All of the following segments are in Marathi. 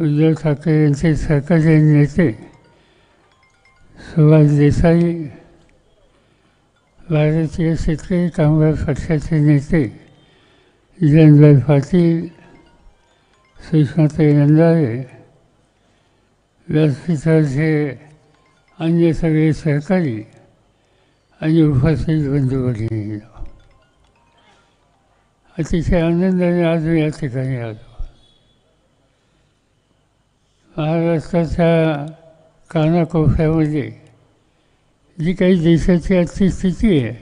उद्धव ठाकरे यांचे सरकारचे नेते सुभाष देसाई भारतीय शेतकरी कामगार पक्षाचे नेते जयंतभाई पाटील सुषमाताई नंदारे व्यासपीठाचे अन्य सगळे सहकारी आणि उपस्थित बंधुभगिनी अतिशय आनंदाने आज मी या ठिकाणी आलो. महाराष्ट्राच्या कानाकोपऱ्यामध्ये म्हणजे जी काही देशाची आजची स्थिती आहे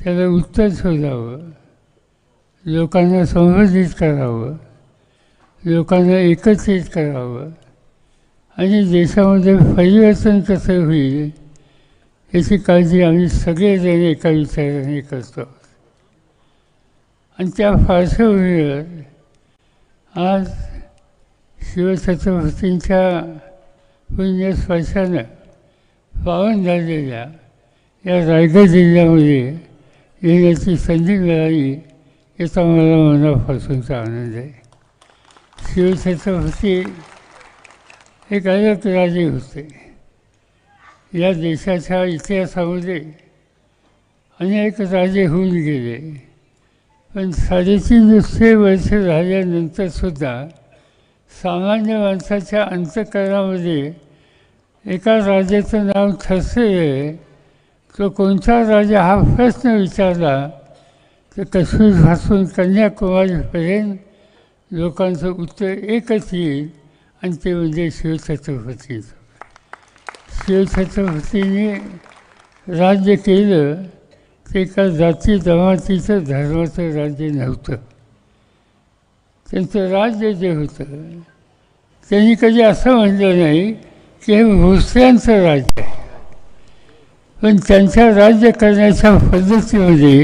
त्याला उत्तर शोधावं लोकांना संवर्धित करावं लोकांना एकत्रित करावं आणि देशामध्ये परिवर्तन कसं होईल याची काळजी आम्ही सगळेजण एका विचाराने करतो. आणि त्या पार्श्वभूमीवर आज शिवछत्रपतींच्या पुण्यस्पर्शानं पावन झालेल्या या रायगड जिल्ह्यामध्ये येण्याची संधी मिळाली याचा मला मनापासूनचा आनंद आहे. शिवछत्रपती एक अलग राजे होते. या देशाच्या इतिहासामध्ये अनेक राजे होऊन गेले. पण साडेतीन नुसते वर्ष झाल्यानंतरसुद्धा सामान्य माणसाच्या अंतकरणामध्ये एका राजाचं नाव ठसलेलं आहे तो कोणता राजा हा प्रश्न विचारला तर काश्मीरपासून कन्याकुमारीपर्यंत लोकांचं उत्तर एकच येईल आणि ते म्हणजे शिवछत्रपतीचं शिवछत्रपतीने राज्य केलं ते एका जाती जमातीचं धर्माचं राज्य नव्हतं. त्यांचं राज्य जे होतं त्यांनी कधी असं म्हणलं नाही की हे भोसल्यांचं राज्य आहे. पण त्यांच्या राज्य करण्याच्या पद्धतीमध्ये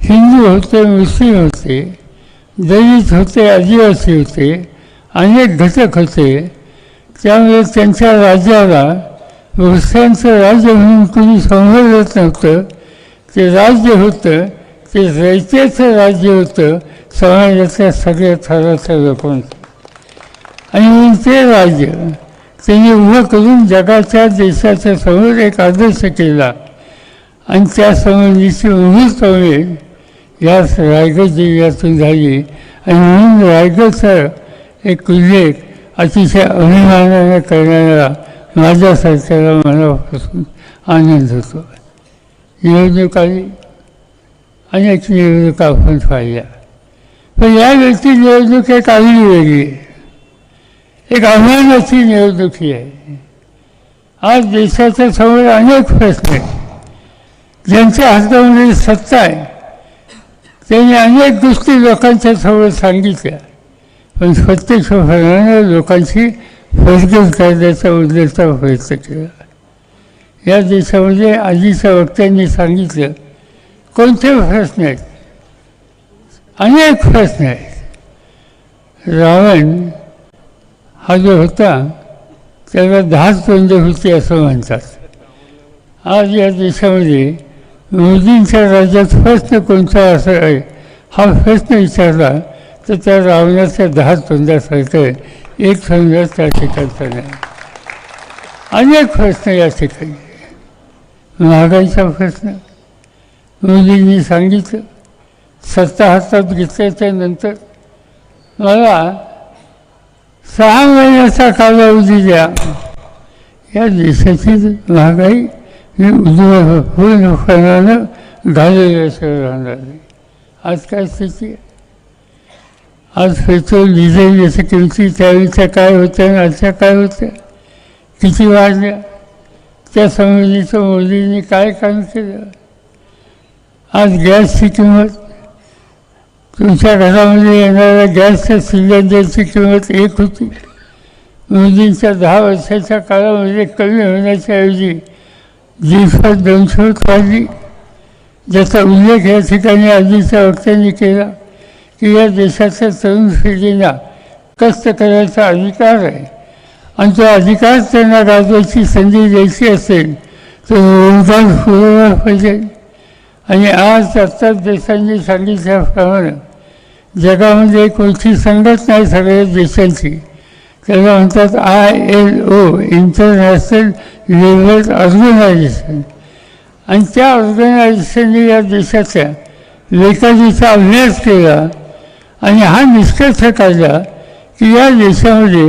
हिंदू होते मुस्लिम होते दलित होते आदिवासी होते अनेक घटक होते त्यामुळे त्यांच्या राज्याला भोसल्यांचं राज्य म्हणून कोणी संबोधत नव्हतं. ते राज्य होतं ते रयतेचं राज्य होतं. समाजातल्या सगळ्या थराच्या लोकांचं आणि म्हणून ते राज्य त्यांनी उभं करून जगाच्या देशाच्या समोर एक आदर्श केला. आणि त्यासंबंधीची मुहूर्तवे याच रायगड जिल्ह्यातून झाली. आणि म्हणून रायगडचा एक उल्लेख अतिशय अभिमानाने करणारा माझ्यासारख्याला मनापासून आनंद होतो. निवडणूक आली अनेक निवडणूक आपण पाहिल्या. पण यावेळची निवडणूक एक आगळी वेगळी. आहे एक आव्हानाची निवडणूक ही आहे. आज देशाच्या समोर अनेक प्रश्न आहेत. ज्यांच्या हातामध्ये सत्ता आहे. त्यांनी अनेक गोष्टी लोकांच्या समोर सांगितल्या. पण प्रत्यक्षपणानं लोकांची फसगत करण्याचा उद्देशाचा प्रयत्न केला. या देशामध्ये आधीच्या वक्त्यांनी सांगितलं कोणते प्रश्न आहेत? अनेक प्रश्न आहेत. रावण हा जो होता त्याला दहाच तोंड होती असं म्हणतात. आज या देशामध्ये मोदींच्या राज्यात प्रश्न कोणता असं आहे हा प्रश्न विचारला तर त्या रावणाच्या दहा तोंडासारखं एक समजा त्या ठिकाणचा नाही. अनेक प्रश्न या ठिकाणी. महागाईचा प्रश्न मुलींनी सांगितलं सत्ता हातात घेतल्याच्या नंतर मला सहा महिन्याचा कालावधी द्या. या देशातील महागाई ही उद्योग पूर्णपणानं घालवल्याशिवाय राहणार. नाही आज काय स्थिती? आज पेट्रोल डिझेल याच्या किमती त्यावेळीच्या काय होत्या आणि आजच्या काय होत्या? किती वाढल्या त्या संबंधीचं मोदींनी काय काम केलं? आज गॅसची किंमत तुमच्या घरामध्ये येणाऱ्या गॅसच्या सिलेंडरची किंमत एक होती. मोदींच्या दहा वर्षाच्या काळामध्ये कमी होण्याच्या ऐवजी दिवसात दोनशे होत वाढली. ज्याचा उल्लेख या ठिकाणी आधीच्या वक्त्यांनी केला की या देशाच्या तरुण पिढीला कष्ट करायचा अधिकार आहे. आणि तो अधिकार त्यांना गाजवायची संधी द्यायची असेल तर रोजगार पुरवला पाहिजे. आणि आज आत्ताच देशांनी सांगितल्याप्रमाणे जगामध्ये कोणती संघटना आहे सगळ्या देशांची. त्याला म्हणतात I L O international labour organization आणि त्या ऑर्गनायझेशनने या देशाच्या लेखाजीचा अभ्यास केला आणि हा निष्कर्ष काढला की या देशामध्ये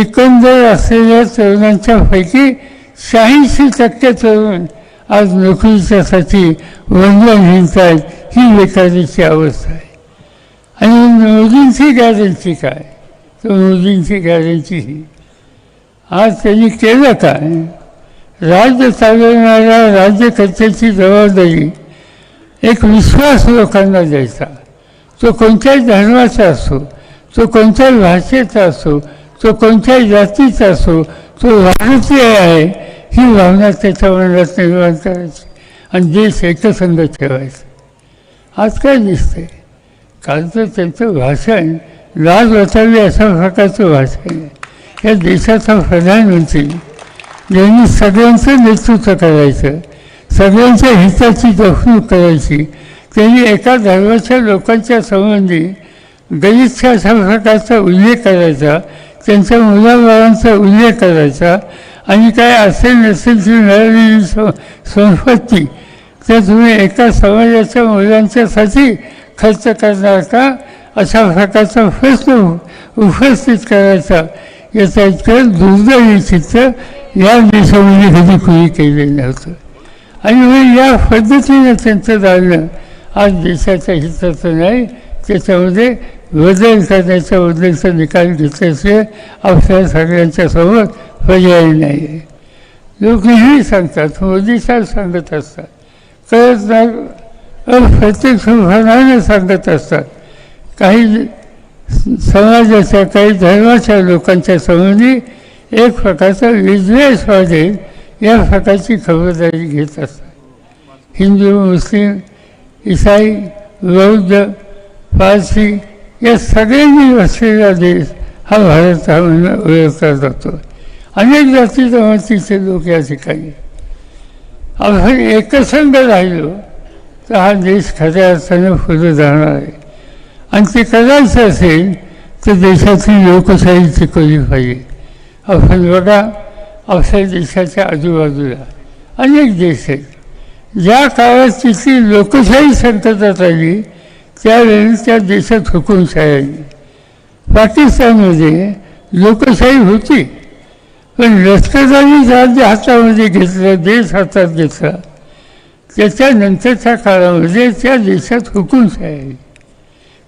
एकंदर असलेल्या तरुणांच्या पैकी शहाऐंशी टक्के तरुण आज नोकरीच्यासाठी वंदन हिंडतात ही बेकारीची अवस्था आहे. आणि मोदींची गॅरंटी काय? तर मोदींची गॅरंटी ही. आज त्यांनी केलं काय? राज्य चालवणाऱ्या राज्यकर्त्याची जबाबदारी एक विश्वास लोकांना द्यायचा. तो कोणत्याही धर्माचा असो तो कोणत्याही भाषेचा असो तो कोणत्याही जातीचा असो तो भारतीय आहे ही भावना त्याच्या निर्माण करायची. आणि देश एकसंध ठेवायचा. आज काय दिसतंय? कालचं त्यांचं भाषण लाज वाचावी अशा प्रकारचं भाषण आहे. या देशाचा प्रधानमंत्री ज्यांनी सगळ्यांचं नेतृत्व करायचं सगळ्यांच्या हिताची जपणूक करायची त्यांनी एका धर्माच्या लोकांच्या संबंधी गलिच्छ अशा प्रकारचा उल्लेख करायचा त्यांच्या मुलाबाळांचा उल्लेख करायचा आणि काय असेल नसेल ती मिळालेली संपत्ती तर तुम्ही एका समाजाच्या मुलांच्यासाठी खर्च करणार का? अशा प्रकारचा प्रश्न उपस्थित करायचा. याचा इतकं दुर्दैवी चित्र या देशामध्ये कधी कुणी केलेलं नव्हतं. आणि मग या पद्धतीनं त्यांचं जाणं आज देशाच्या हिताचं नाही त्याच्यामध्ये बदल करण्याच्या बद्दलचा निकाल घेतल्याचे आपल्या सगळ्यांच्या समोर पर्याय नाही. आहे लोकही सांगतात मोदी साहेब सांगत असतात. कळत नाही प्रत्येक भावनानं सांगत असतात. काही समाजाच्या काही धर्माच्या लोकांच्या संबंधी एक प्रकारचा विद्वेष वाढेल या प्रकारची खबरदारी घेत असतात. हिंदू मुस्लिम इसाई बौद्ध पारसी या सगळ्यांनी वसलेला देश हा भारत हा म्हणून ओळखला जातो. अनेक जाती जमातीचे लोक या ठिकाणी. आपण एकसंग राहिलो तर हा देश खऱ्या अर्थानं पुढे जाणार आहे. आणि ते करायचं असेल तर देशाची लोकशाही टिकवली पाहिजे. आपण बघा आपल्या देशाच्या आजूबाजूला अनेक देश आहेत. ज्या काळात तिथली लोकशाही संकटात आली त्यावेळी त्या देशात हुकुमशाही आली पाकिस्तानमध्ये लोकशाही होती. पण लष्कराने राज्य हातामध्ये घेतलं देश हातात घेतला. त्याच्यानंतरच्या काळामध्ये त्या देशात हुकुमशाही आली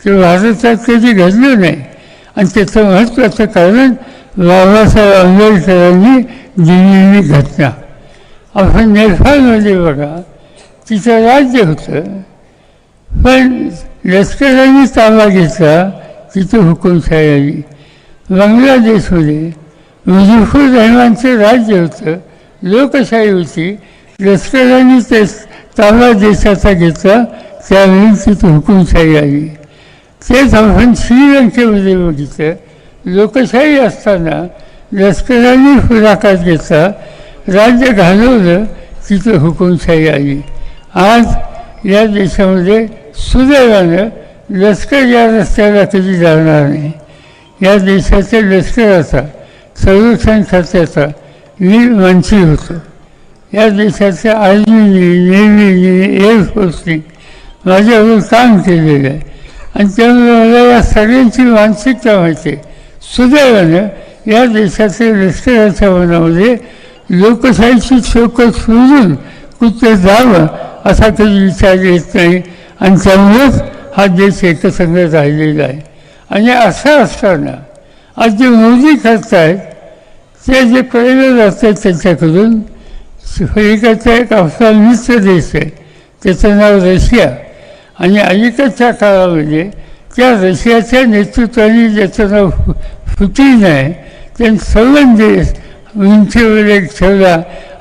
ते भारतात कधी घडलं नाही. आणि त्याचं महत्त्वाचं कारण बाबासाहेब आंबेडकरांनी दिलेली घटना. आपण नेपाळमध्ये बघा तिथं राज्य होतं. पण लष्करांनी ताबा घेतला तिथं हुकुमशाही आली बांगलादेशमध्ये मुझीफूर रहमानचं राज्य होतं लोकशाही होती लष्करांनी ते ताबा देशाचा घेतला त्यावेळी तिथं हुकुमशाही आली तेच आपण श्रीलंकेमध्ये बघितलं लोकशाही असताना लष्करांनी पुढाकार घेतला राज्य घालवलं तिथं हुकुमशाही आली आज या देशामध्ये सुदैवानं लष्कर या रस्त्याला कधी जाणार नाही या देशाच्या लष्कराचा संरक्षण खात्याचा मी मंत्री होतो या देशाच्या आर्मीने नेव्हीने एअरफोर्सने माझ्यावर काम केलेलं आहे आणि त्यामुळे मला या सगळ्यांची मानसिकता माहिती आहे सुदैवानं या देशाच्या लष्कराच्या मनामध्ये लोकशाहीची चौकट सोडून कुठं जावं असा कधी विचार येत नाही आणि त्यामुळेच हा देश एकसंघ राहिलेला आहे. आणि असं असताना आज जे मोदी करतायत ते जे प्रयोग असतात त्यांच्याकडून अलीकडचा एक आपला मित्र देश आहे त्याचं नाव रशिया. आणि अलीकडच्या काळामध्ये त्या रशियाच्या नेतृत्वाने ज्याचं नाव पुतीन आहे त्यांनी सर्व देश उंचीवर एक ठेवला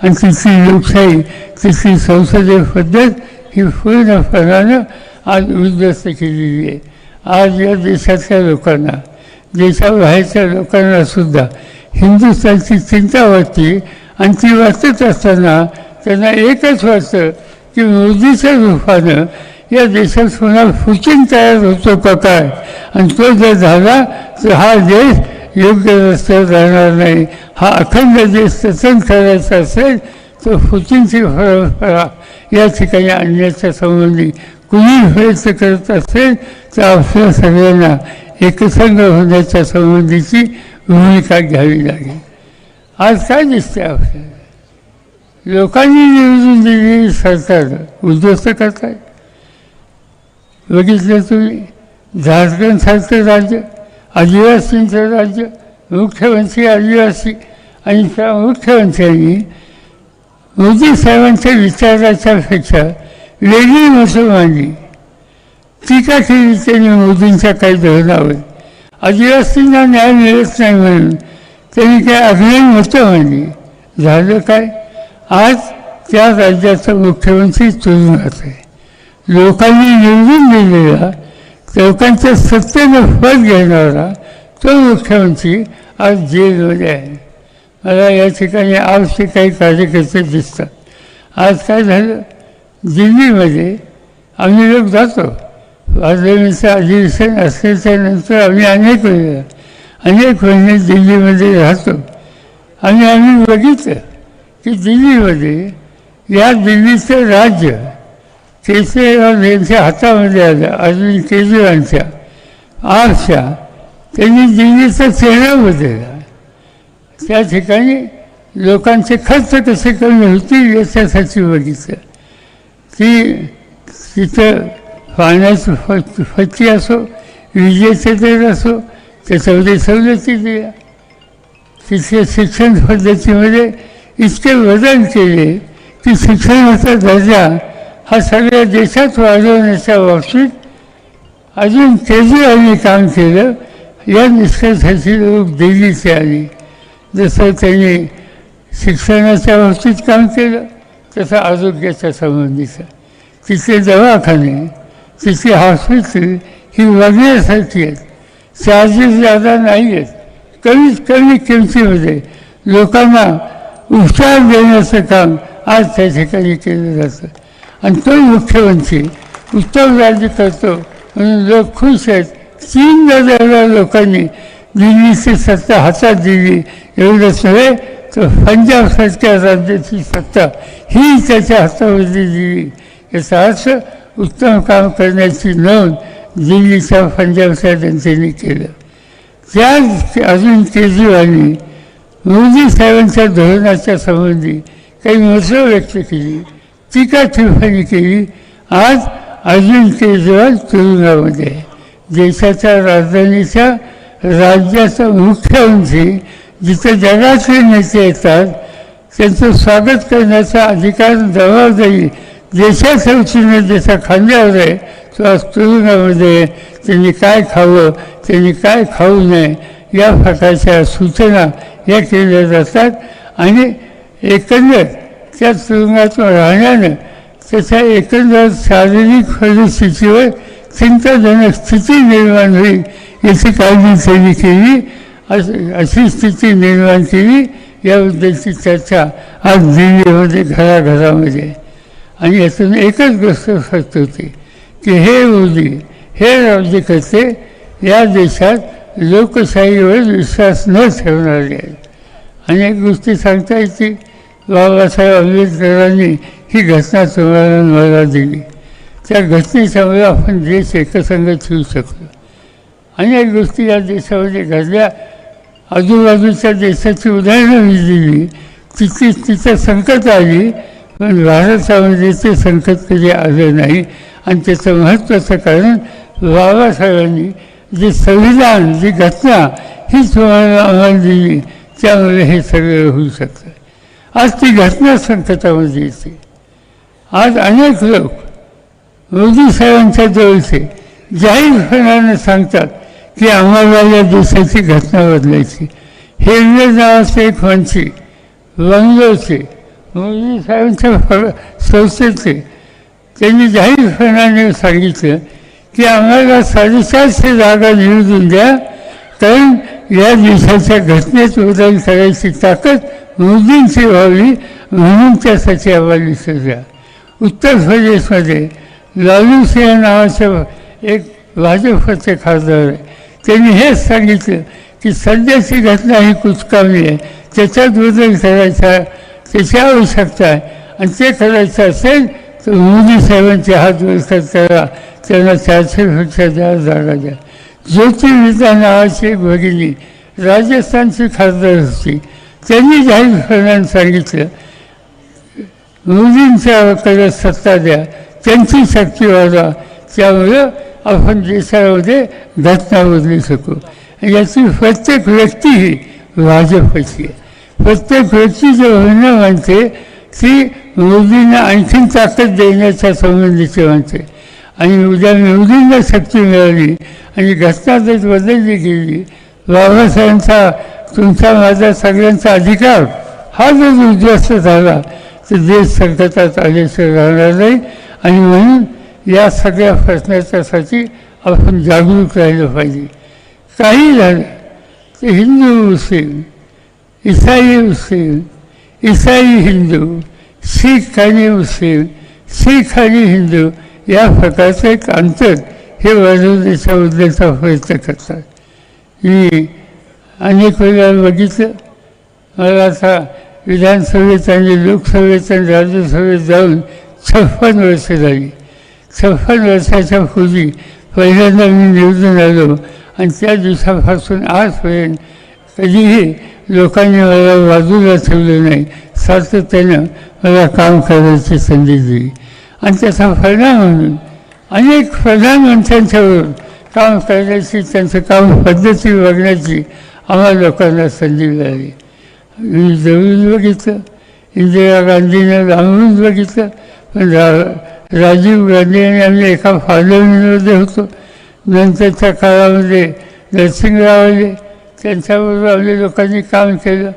आणि तिथली लोकशाही तिथली संसदीय पद्धत ही पूर्णपणानं आज उद्ध्वस्त केलेली आहे आज या देशातल्या लोकांना देशाबाहेरच्या लोकांनासुद्धा हिंदुस्थानची चिंता वाटते आणि ती वाचत असताना त्यांना एकच वाटतं की मोदीच्या रूपानं या देशात पुन्हा फुचिन तयार होतो का काय आणि तो जर झाला तर हा देश योग्य रस्त्यावर राहणार नाही हा अखंड देश सचन करायचा असेल तो तर फळ फळा या ठिकाणी आणण्याच्या संबंधी कुणी प्रयत्न करत असेल तर आपल्या सगळ्यांना एकसंघ होण्याच्या संबंधीची भूमिका घ्यावी लागेल आज काय दिसते आपल्याला लोकांनी निवडून दिलेली सरकार उद्ध्वस्त करताय बघितलं तुम्ही झारखंडसारखं राज्य आदिवासींचं राज्य मुख्यमंत्री आदिवासी आणि त्या मुख्यमंत्र्यांनी मोदी साहेबांच्या विचाराचा फेचा वेगळी मतं मांडली टीका केली त्यांनी मोदींच्या काही धोरणावर आदिवासींना न्याय मिळत नाही म्हणून त्यांनी काय आग्रही मतं मांडली झालं काय आज त्या राज्याचा मुख्यमंत्री तुरुंगात आहे लोकांनी निवडून दिलेला लोकांच्या सत्तेनं फट घेणारा तो मुख्यमंत्री आज जेलमध्ये आहे हो मला या ठिकाणी आजचे काही कार्यकर्ते दिसतात. आज काय झालं? दिल्लीमध्ये आम्ही लोक जातो. वाजपेयींचं अधिवेशन असल्याच्या नंतर आम्ही अनेक वेळेला अनेक महिने दिल्लीमध्ये राहतो. आणि आम्ही बघितलं की दिल्लीमध्ये या दिल्लीचं राज्य केजरीवाल यांच्या हातामध्ये आलं अरविंद केजरीवालच्या. आजच्या त्यांनी दिल्लीचा चेहरा बदलला. त्या ठिकाणी लोकांचे खर्च कसे कमी होतील याच्यासाठी बघितलं की तिथं पाण्याची फ फच्ची असो विजेचे दर असो त्याच्यामध्ये सवलती दिल्या. तिथे शिक्षण पद्धतीमध्ये इतके बदल केले की शिक्षणाचा दर्जा हा सगळ्या देशात वाढवण्याच्या बाबतीत अजून तेजी आम्ही काम केलं. या निष्कर्षाची लोक दिल्लीचे आली. जसं त्यांनी शिक्षणाच्या बाबतीत काम केलं तसं आरोग्याच्या संबंधीचं तिथले दवाखाने तिथली हॉस्पिटल ही बघण्यासारखी आहेत. चार्जेस जादा नाही आहेत. कमीत कमी किमतीमध्ये लोकांना उपचार देण्याचं काम आज त्या ठिकाणी केलं जातं. आणि तो मुख्यमंत्री उत्तम राज्य करतो म्हणून लोक खुश आहेत. तीन हजार लोकांनी दिल्लीची सत्ता हातात दिली एवढंच नव्हे तर पंजाबसारख्या राज्याची सत्ता ही त्याच्या हातामध्ये दिली याचा अर्थ उत्तम काम करण्याची नोंद दिल्लीच्या पंजाबच्या जनतेने केलं त्या अरविंद केजरीवालनी मोदी साहेबांच्या धोरणाच्या संबंधी काही मतं व्यक्त केली टीका टिप्पणी केली आज अरविंद केजरीवाल तुरुंगामध्ये आहे देशाच्या राजधानीच्या राज्याचा मुख्यमंत्री जिथे जगाचे नेते येतात त्यांचं स्वागत करण्याचा अधिकार जबाबदारी देशाच्या वतीने ज्याच्या खांद्यावर आहे. तो आज तुरुंगामध्ये त्यांनी काय खावं त्यांनी काय खाऊ नये या प्रकारच्या सूचना या केल्या जातात. आणि एकंदर त्या तुरुंगातून राहण्यानं त्याच्या एकंदर शारीरिक परिस्थितीवर चिंताजनक स्थिती निर्माण होईल याची काळजी त्यांनी केली अशी अशी स्थिती निर्माण केली याबद्दलची चर्चा आज दिल्लीमध्ये घराघरामध्ये आणि यातून एकच गोष्ट फक्त होती की हे मोदी हे राज्यकर्ते या देशात लोकशाहीवर विश्वास न ठेवणारे आहेत अनेक गोष्टी सांगता येते बाबासाहेब आंबेडकरांनी ही घटना तुम्हाला मला दिली त्या घटनेच्यामुळे आपण देश एकसंघ ठेवू शकतो अनेक गोष्टी या देशामध्ये घडल्या. आजूबाजूच्या देशाची उदाहरणं मी दिली. तिथे तिचं संकट आली पण भारतामध्ये ते संकट कधी आलं नाही. आणि त्याचं महत्त्वाचं कारण बाबासाहेबांनी जे संविधान जी घटना ही तुम्हाला आम्हाला दिली. त्यामुळे हे सगळं होऊ शकतं. आज ती घटना संकटामध्ये येते. आज अनेक लोक मोदी साहेबांच्या जवळचे जाहीरपणाने सांगतात की आम्हाला या देशाची घटना बदलायची. हेल्वे नावाचे एक मंत्री बंगलोचे मोदी साहेबांच्या संस्थेचे त्यांनी जाहीरपणाने सांगितलं की आम्हाला साडेचारशे जागा निवडून द्या कारण या देशाच्या घटनेत बदल करायची ताकद मोदींची व्हावी म्हणून त्यासाठी आम्हाला द्या. उत्तर प्रदेशमध्ये लालू सिंह नावाचे एक भाजपचे खासदार त्यांनी हेच सांगितलं की सध्याची घटना ही कुचकामी आहे. त्याच्यात बदल करायचा त्याची आवश्यकता आहे. आणि ते करायचं असेल तर मोदी साहेबांचे हात वर करा. त्यांना चारशेपेक्षा जास्त जागा द्या. ज्योतिर्विद्या नावाची एक भगिनी राजस्थानची खासदार होती. त्यांनी जाहीरपणाने सांगितलं. मोदींच्याकडे सत्ता द्या. त्यांची शक्ती वाढवा त्यामुळं आपण देशामध्ये घटना बदलू शकू. याची प्रत्येक व्यक्ती ही भाजपची आहे. प्रत्येक व्यक्ती जे म्हणणं म्हणते ती मोदींना आणखीन ताकद देण्याच्या संबंधीचे म्हणते. आणि उद्या मोदींना शक्ती मिळाली आणि घटना जर बदलली गेली बाबासाहेबांचा तुमचा माझा सगळ्यांचा अधिकार हा जर उद्ध्वस्त झाला तर देश संकटात आल्याशिवाय राहणार नाही. आणि म्हणून या सगळ्या प्रश्नाच्यासाठी आपण जागरूक राहिलं पाहिजे. काही झालं ते हिंदू मुस्लिम इसाई मुस्लिम इसाई हिंदू शीख आणि मुस्लिम शीख आणि हिंदू या प्रकारचं एक अंतर हे वाढवण्याच्या उद्देशाचा प्रयत्न करतात. मी अनेक वेळा बघितलं. मला आता विधानसभेत आणि लोकसभेत आणि राज्यसभेत जाऊन छप्पन वर्ष झाली छप्पन वर्षाच्या पूर्वी. पहिल्यांदा मी निवडून आलो. आणि त्या दिवसापासून आजपर्यंत कधीही लोकांनी मला बाजूला ठेवलं नाही. सातत्यानं मला काम करायची संधी दिली. आणि त्याचा परिणाम म्हणून अनेक प्रधानमंत्र्यांच्यावर काम करण्याची त्यांचं काम पद्धती बघण्याची आम्हा लोकांना संधी मिळाली. मी जवळून बघितलं. इंदिरा गांधीनं लांबून बघितलं. रा राजीव गांधी आणि आम्ही एका पार्लमेंटमध्ये होतो. नंतरच्या काळामध्ये नरसिंहराव आले. त्यांच्याबरोबर आम्ही लोकांनी काम केलं.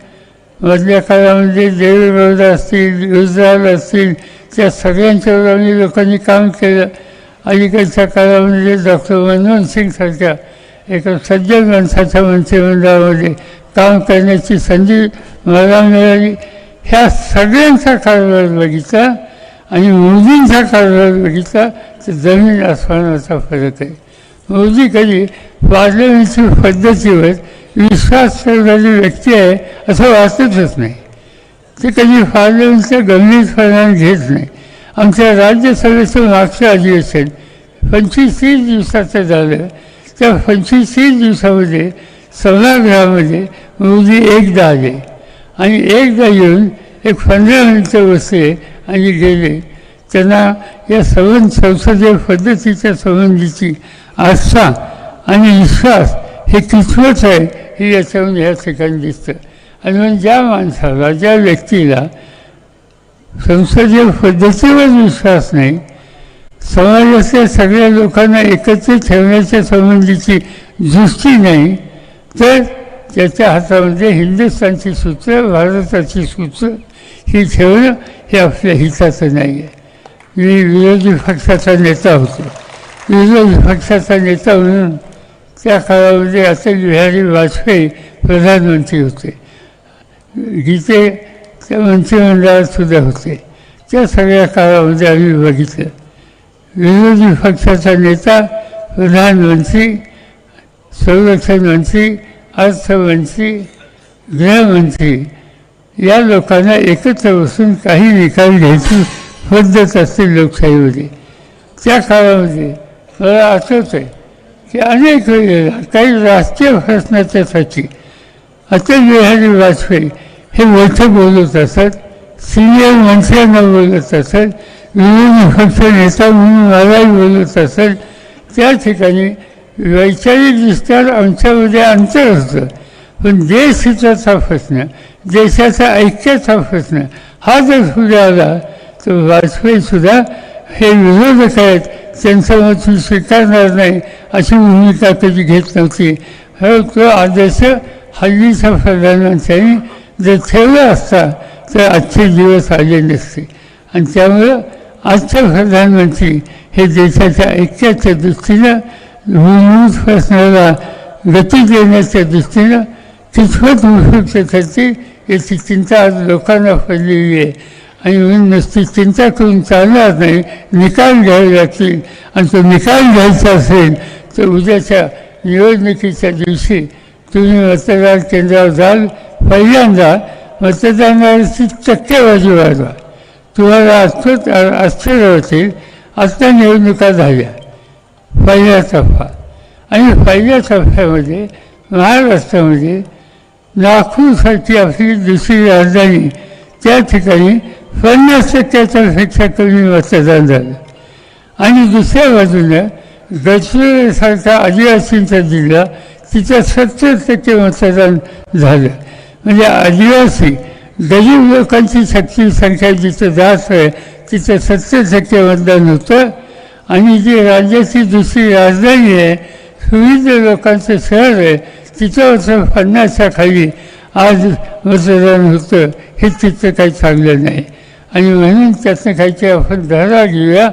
मधल्या काळामध्ये देवेगौड असतील गुजराल असतील त्या सगळ्यांच्यावर आम्ही लोकांनी काम केलं. अलीकडच्या काळामध्ये डॉक्टर मनमोहन सिंगसारख्या एका सज्जन माणसाच्या मंत्रिमंडळामध्ये काम करण्याची संधी मला मिळाली. ह्या सगळ्यांचा कारभार बघितला. आणि मोदींचा कारभार बघितला तर जमीन आसमानाचा फरक आहे. मोदी कधी पार्लमेंटची पद्धतीवर विश्वास ठेवणारी व्यक्ती आहे असं वाटतच नाही. ते कधी पार्लमेंटचं परिणाम घेत नाही. आमच्या राज्यसभेचं मागचं अधिवेशन पंचवीस तीस दिवसाचं झालं. त्या पंचवीस तीस दिवसामध्ये सभागृहामध्ये मोदी एकदा आले. आणि एकदा येऊन एक पंधरा मिनटं बसले आणि गेले. त्यांना या सवन संसदीय पद्धतीच्या संबंधीची आस्था आणि विश्वास हे कितवत आहे हे याच्याहून ह्या ठिकाणी दिसतं. आणि मग ज्या माणसाला ज्या व्यक्तीला संसदीय पद्धतीवर विश्वास नाही समाजातल्या सगळ्या लोकांना एकत्रित ठेवण्याच्या संबंधीची दृष्टी नाही तर त्याच्या हातामध्ये हिंदुस्थानची सूत्र भारताची सूत्र ही ठेवणं हे आपल्या हिताचं नाही आहे. मी विरोधी पक्षाचा नेता होतो. विरोधी पक्षाचा नेता म्हणून त्या काळामध्ये अटल बिहारी वाजपेयी प्रधानमंत्री होते. गीते त्या मंत्रिमंडळात सुद्धा होते. त्या सगळ्या काळामध्ये आम्ही बघितलं. विरोधी पक्षाचा नेता प्रधानमंत्री संरक्षण मंत्री अर्थमंत्री गृहमंत्री या लोकांना एकत्र बसून काही निकाल घ्यायची पद्धत असते लोकशाहीमध्ये. त्या काळामध्ये मला आठवतं आहे की अनेक वेळेला काही राष्ट्रीय प्रश्नाच्यासाठी अटल बिहारी वाजपेयी हे मोठं बोलत असत सिनियर मंत्र्यांना बोलत असत विरोधी पक्ष नेता म्हणून मलाही बोलत असत. त्या ठिकाणी वैचारिकदृष्ट्या आमच्यामध्ये अंतर असतं. पण देश हिताचा प्रश्न देशाचा ऐक्याचा प्रश्न हा जर पुढे आला तर वाजपेयीसुद्धा हे विरोधक आहेत त्यांचं मत मी स्वीकारणार नाही अशी भूमिका कधी घेत नव्हती. तो आदर्श हल्लीच्या प्रधानमंत्र्यांनी जर ठेवला असता तर आजचे दिवस आले नसते. आणि त्यामुळं आजचे प्रधानमंत्री हे देशाच्या ऐक्याच्या दृष्टीनं मूलभूत प्रश्नाला गती देण्याच्या दृष्टीनं कितपत उपयुक्त ठरते याची चिंता आज लोकांना पडलेली आहे. आणि म्हणून नुसती चिंता करून चालणार नाही निकाल घ्यावे लागतील. आणि तो निकाल घ्यायचा असेल तर उद्याच्या निवडणुकीच्या दिवशी तुम्ही मतदान केंद्रावर जाल. पहिल्यांदा मतदानाची टक्केवारी वाढवा तुम्हाला आश्चर्य आश्चर्य होतील. आता निवडणुका झाल्या. पहिल्या टप्पा आणि पहिल्या टप्प्यामध्ये महाराष्ट्रामध्ये नागपूरसारखी आपली दुसरी राजधानी त्या ठिकाणी पन्नास टक्क्याच्यापेक्षा कमी मतदान झालं. आणि दुसऱ्या बाजूनं गडचिरोलीसारखा आदिवासींचा जिल्हा तिथं सत्तर टक्के मतदान झालं. म्हणजे आदिवासी गरीब लोकांची शक्ती संख्या जिथं जास्त आहे तिथं सत्तर टक्के मतदान होतं. आणि जी राज्याची दुसरी राजधानी आहे सुविध लोकांचं शहर आहे तिथं असं पन्नासच्या खाली आज मतदान होतं हे तिथं काही चांगलं नाही. आणि म्हणून त्यातनं काहीतरी आपण धडा घेऊया.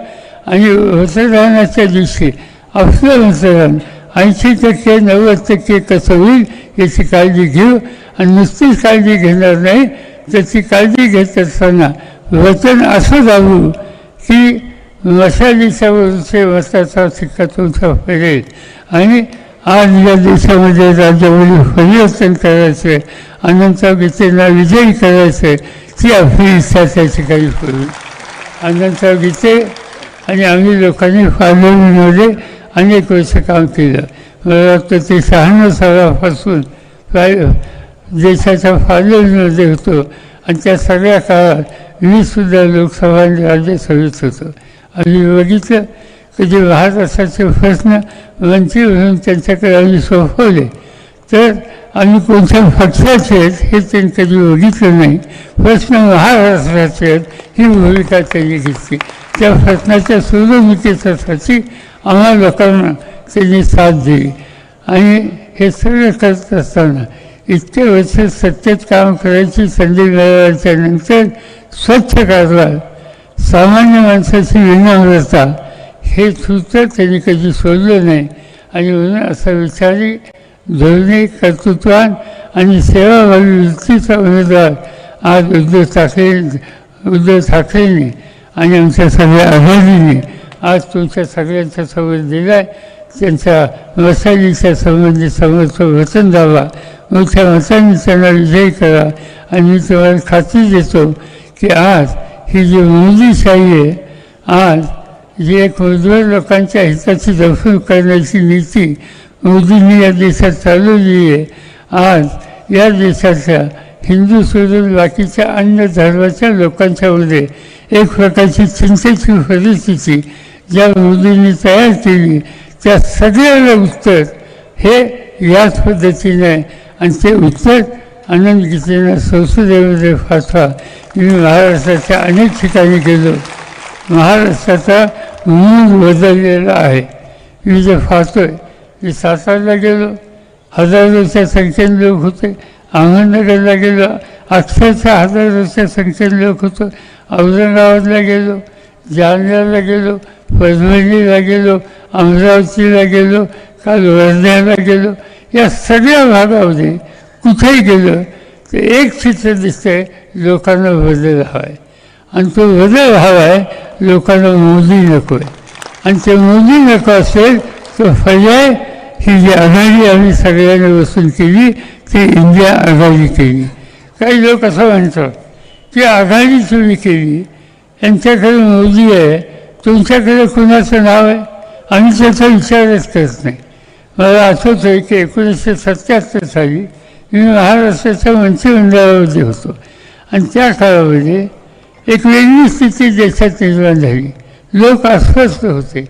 आणि मतदानाच्या दिवशी आपलं मतदान ऐंशी टक्के नव्वद टक्के कसं होईल याची काळजी घेऊ. आणि नुसतीच काळजी घेणार नाही त्याची काळजी घेत असताना वचन असं जाऊ की मशालीच्या वरचे वसाचा सिक्का तुमचा फेरेल आणि आज या देशामध्ये राज्यामध्ये परिवर्तन करायचं अनंत गीतेला विजयी करायचं ती आपली इच्छा त्या ठिकाणी करू अनंत गीते आणि आम्ही लोकांनी फार्लमेंटमध्ये अनेक वर्ष काम केलं. मला वाटतं ते शहाण्णव सालापासून काय देशाच्या पार्लमेंटमध्ये होतो. आणि त्या सगळ्या काळात मी सुद्धा लोकसभा आणि राज्यसभेत होतो. आम्ही बघितलं की जे असायचे प्रश्न वंचित म्हणून त्यांच्याकडे आम्ही सोपवले. तर आम्ही कोणत्या पक्षाचे आहेत हे त्यांनी कधी बघितलं नाही. प्रश्न महाराष्ट्राचे आहेत ही भूमिका त्यांनी घेतली. त्या प्रश्नाच्या सोडवणुकीसाठी आम्हा लोकांना त्यांनी साथ दिली. आणि हे सगळं करत असताना इतके वर्ष सत्तेत काम करायची संधी मिळाल्याच्या नंतर स्वच्छ कारभार सामान्य माणसाची विनम्रता हे सूत्र त्यांनी कधी सोडलं नाही. आणि म्हणून असा विचारी धोरणे कर्तृत्वान आणि सेवाभावी वृत्तीचा उमेदवार आज उद्धव ठाकरे उद्धव ठाकरेंनी आणि आमच्या सगळ्या आघाडीने आज तुमच्या सगळ्यांच्या समोर दिला आहे त्यांच्या मसालीच्या संबंधी समोरचं वचन द्यावा. मोठ्या मतांनी त्यांना विजय करा. आणि मी तुम्हाला खात्री देतो की आज ही जी मोदीशाही आहे आज जी एक उज्ज्वल लोकांच्या हिताची दफन करण्याची नीती मोदींनी या देशात चालवली आहे. आज या देशाच्या हिंदू सोडून बाकीच्या अन्य धर्माच्या लोकांच्यामध्ये एक प्रकारची चिंतेची परिस्थिती ज्या मोदींनी तयार केली त्या सगळ्याला उत्तर हे याच पद्धतीने आहे. आणि ते उत्तर आनंद गीतेनं संसदेमध्ये फासवा मी महाराष्ट्राच्या अनेक ठिकाणी गेलो. महाराष्ट्राचा मूळ बदललेला आहे. मी जे पाहतोय मी सातारला गेलो हजारोच्या संख्येने लोक होते अहमदनगरला गेलो अक्षरशः हजारोच्या संख्येने लोक होतो औरंगाबादला गेलो जालन्याला गेलो परभणीला गेलो अमरावतीला गेलो काल वर्ध्याला गेलो या सगळ्या भागामध्ये कुठेही गेलो तर एक चित्र दिसतंय लोकांना बदल हवा आहे आणि तो बदल हवा आहे लोकांना मोदी नको. आहे आणि ते मोदी नको असेल तर पर्याय ही जी आघाडी आम्ही सगळ्यांनी बसून केली ती इंडिया आघाडी केली. काही लोक असं म्हणतात की आघाडी तुम्ही केली यांच्याकडे मोदी आहे तुमच्याकडे कुणाचं नाव आहे? आम्ही त्याचा विचारच करत नाही. मला आठवतं आहे की एकोणीसशे सत्याहत्तर साली मी महाराष्ट्राच्या मंत्रिमंडळामध्ये होतो. आणि त्या काळामध्ये एक वेगळी स्थिती देशात निर्माण झाली. लोक अस्वस्थ होते.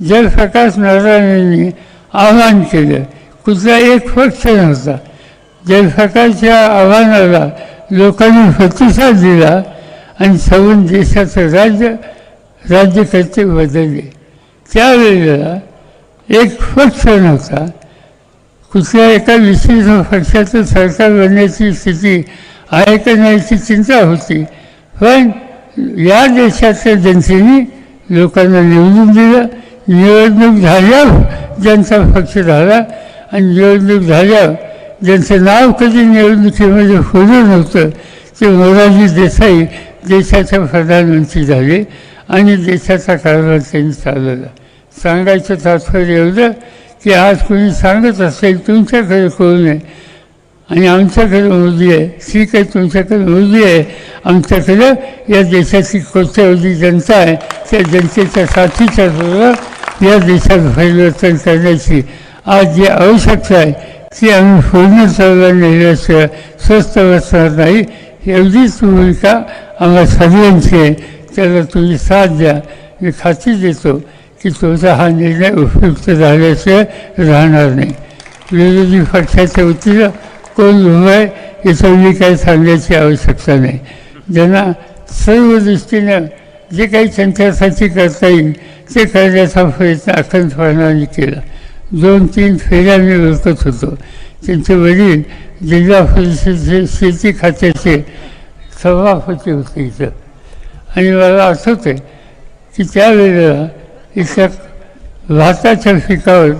जर प्रकाश नारायणांनी आवाहन केलं कुठला एक पक्ष नव्हता. जयप्रकाशच्या आव्हानाला लोकांनी प्रतिसाद दिला आणि सगून देशाचं राज्य राज्यकर्ते बदलले. त्यावेळेला एक पक्ष नव्हता. कुठल्या एका विशिष्ट पक्षाचं सरकार बनण्याची स्थिती आहे का नाही चिंता होती. पण या देशातल्या जनतेने लोकांना निवडून दिलं. निवडणूक झाल्यावर ज्यांचा पक्ष झाला. आणि निवडणूक झाल्यावर ज्यांचं नाव कधी निवडणुकीमध्ये होणं नव्हतं ते मोरारजी देसाई देशाचे प्रधानमंत्री झाले आणि देशाचा कारभार त्यांनी चालवला. सांगायचं तात्पर्य एवढं की आज कोणी सांगत असेल तुमच्याकडे कोण आहे? आणि आमच्याकडे मोदी आहे. ती काही तुमच्याकडे मोदी आहे. आमच्याकडं या देशाची कोट्यवधी जनता आहे त्या जनतेच्या साथीच्या बरोबर या देशात परिवर्तन करण्याची आज जी आवश्यकता आहे ती आम्ही पूर्ण चालवून नेल्याशिवाय स्वस्त बसणार नाही. एवढीच भूमिका आम्हाला सगळ्यांची आहे. त्याला तुम्ही साथ द्या. मी खात्री देतो की तुमचा हा निर्णय उपयुक्त झाल्याशिवाय राहणार नाही. विरोधी पक्षाच्या वतीनं तो जुना आहे याचं मी काही सांगण्याची आवश्यकता नाही. ज्यांना सर्व दृष्टीनं जे काही त्यांच्यासाठी करता येईल ते करण्याचा प्रयत्न अखंडपणाने केला. दोन तीन फेऱ्या मी ओळखत होतो. त्यांचे वडील जिल्हा परिषदेचे शेती खात्याचे सभापती होते इथं. आणि मला आठवतं आहे की त्यावेळेला इथल्या भाताच्या पिकावर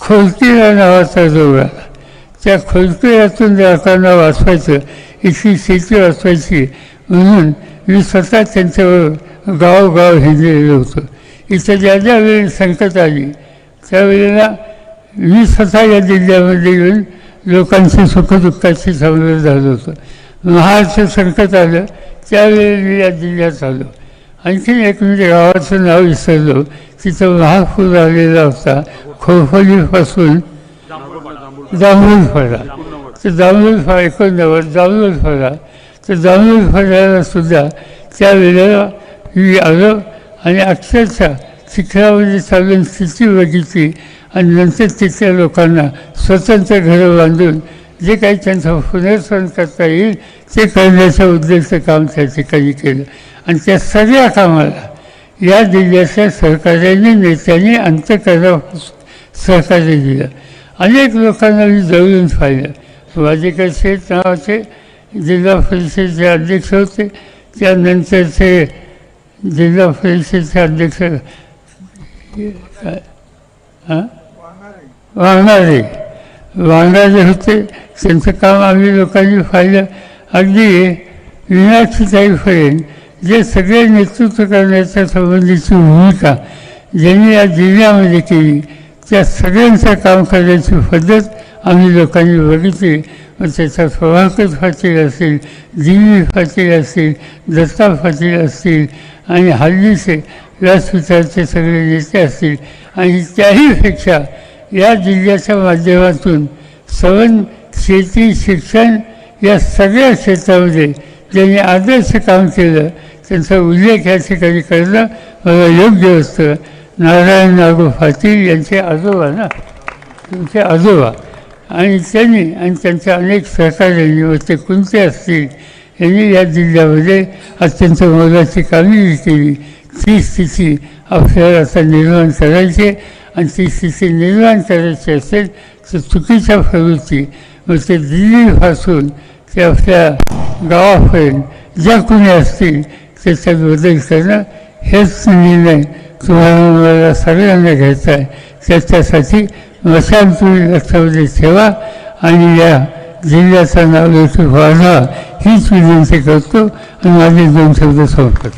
खोलतीला नावाचा जोड आला. त्या खोलकिऱ्यातून लोकांना वाचवायचं इथली शेती वाचवायची म्हणून मी स्वतः त्यांच्यावर गावोगाव हिंडलेलं होतं इथं ज्या ज्या वेळी संकट आली त्यावेळेला मी स्वतः या जिल्ह्यामध्ये येऊन लोकांशी सुखदुःखाशी समोर झालो होतो महाराष्ट्र संकट आलं त्यावेळी मी या जिल्ह्यात आलो आणखीन एक म्हणजे गावाचं नाव विसरलो तिथं महापूर आलेला होता खोफलीपासून जांभूळ फळा. तर जांभूळ फळ एकोणनव्वद जांभूळ फळला तर जांभूळ फळाला सुद्धा त्यावेळेला मी आलं आणि अक्षरशः शिखरामध्ये चालून स्थिती बघितली आणि नंतर तिथल्या लोकांना स्वतंत्र घरं बांधून जे काही त्यांचं पुनर्सन करता येईल ते करण्याच्या उद्देशाचं काम त्या ठिकाणी केलं. आणि त्या सगळ्या कामाला या जिल्ह्याच्या सहकार्याने नेत्याने अंतकरणापासून सहकार्य दिलं. अनेक लोकांना मी जवळून पाहिलं. वाजेकर शेठ नावाचे जिल्हा परिषदेचे अध्यक्ष होते. त्यानंतरचे जिल्हा परिषदेचे अध्यक्ष हां वाघणारे होते. त्यांचं काम आम्ही लोकांनी पाहिलं. अगदी विनाक्षीताईपर्यंत जे सगळे नेतृत्व करण्याच्या संबंधीची भूमिका ज्यांनी या जिल्ह्यामध्ये केली त्या सगळ्यांचं काम करण्याची पद्धत आम्ही लोकांनी बघितली. मग त्याचा प्रभाकर पाटील असतील दिवी पाटील असतील दत्ता पाटील असतील आणि हल्लीचे व्यासपीठाचे सगळे नेते असतील. आणि त्याहीपेक्षा या जिल्ह्याच्या माध्यमातून सवन शेती शिक्षण या सगळ्या क्षेत्रामध्ये ज्यांनी आदर्श काम केलं त्यांचा उल्लेख या ठिकाणी करणं मला योग्य असतं. नारायण नागू पाटील यांचे आजोबा ना? तुमचे आजोबा. आणि त्यांनी आणि त्यांच्या अनेक सहकार्यांनी व ते कोणते असतील यांनी या जिल्ह्यामध्ये अत्यंत मोलाची कामगिरी केली. ती स्थिती आपल्याला आता निर्माण करायची आणि ती स्थिती निर्माण करायची असेल तर चुकीच्या प्रवृत्ती. मग ते दिल्लीपासून ते आपल्या गावापर्यंत ज्या कोणी असतील त्याच्यात बदल करणं हेच निर्णय तुम्हाला सगळ्यांना घ्यायचं आहे. त्याच्यासाठी मशाल तुम्ही लक्षामध्ये ठेवा आणि या जिल्ह्याचं नाव लवकर वाढवा हीच विनंती करतो आणि माझे दोन शब्द संपत